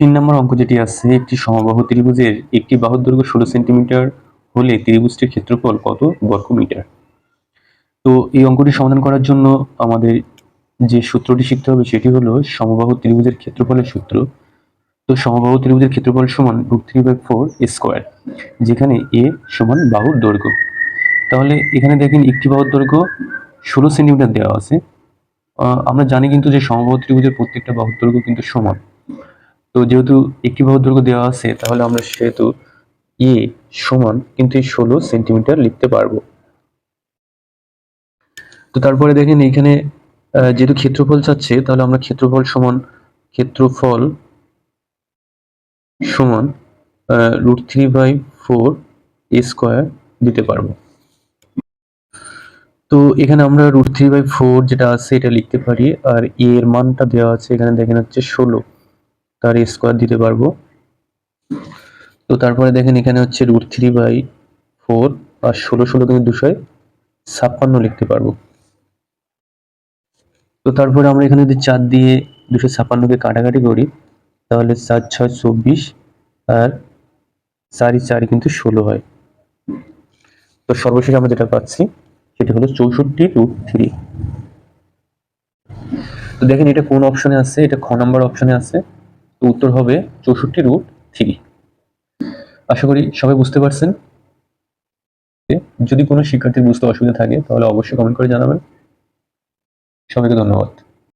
তিন নম্বর অঙ্ক যেটি আছে, একটি সমবাহু ত্রিভুজের একটি বাহুর দৈর্ঘ্য ষোলো সেন্টিমিটার হলে ত্রিভুজটির ক্ষেত্রফল কত বর্গ মিটার তো এই অঙ্কটি সমাধান করার জন্য আমাদের যে সূত্রটি শিখতে হবে সেটি হলো সমবাহু ত্রিভুজের ক্ষেত্রফলের সূত্র। তো সমবাহু ত্রিভুজের ক্ষেত্রফল সমান root three by four square যেখানে এ সমান বাহুর দৈর্ঘ্য। তাহলে এখানে দেখেন একটি বাহুর দৈর্ঘ্য ষোলো সেন্টিমিটার দেওয়া আছে। আমরা জানি কিন্তু যে সমবাহু ত্রিভুজের প্রত্যেকটা বাহুর দৈর্ঘ্য কিন্তু সমান। তো যেহেতু একটি বাহুর দৈর্ঘ্য দেওয়া আছে, তাহলে আমরা সেহেতু এ সমান কিন্তু এই ষোলো সেন্টিমিটার লিখতে পারব। তো তারপরে দেখেন এখানে যেহেতু ক্ষেত্রফল চাচ্ছে, তাহলে আমরা ক্ষেত্রফল সমান ক্ষেত্রফল সমান root three by four a square দিতে পারব। তো এখানে আমরা রুট থ্রি বাই ফোর যেটা আছে, এটা লিখতে পারি, আর এর মানটা দেওয়া আছে, এখানে দেখেন হচ্ছে ষোলো। তার স্কোয়ার দিতে পারব। তো তারপরে দেখেন এখানে হচ্ছে রুট থ্রি বাই ফোর আর ষোলো ষোলো কিন্তু দুশোয় ছাপ্পান্ন লিখতে পারব। তো তারপরে আমরা এখানে যদি চার দিয়ে দুশো ছাপ্পান্নকে কাটাকাটি করি, তাহলে চার ছয় চব্বিশ আর চারি চারি কিন্তু ষোলো হয়। তো সর্বশেষ আমরা যেটা পাচ্ছি, সেটা হলো চৌষট্টি রুট থ্রি তো দেখেন এটা কোন অপশনে আছে? এটা খ নাম্বার অপশনে আছে। তো উত্তর হবে চৌষট্টি রুট থ্রি আশা করি সবাই বুঝতে পারছেন। যদি কোনো শিক্ষার্থীর বুঝতে অসুবিধা থাকে, তাহলে অবশ্যই কমেন্ট করে জানাবেন। সবাইকে ধন্যবাদ।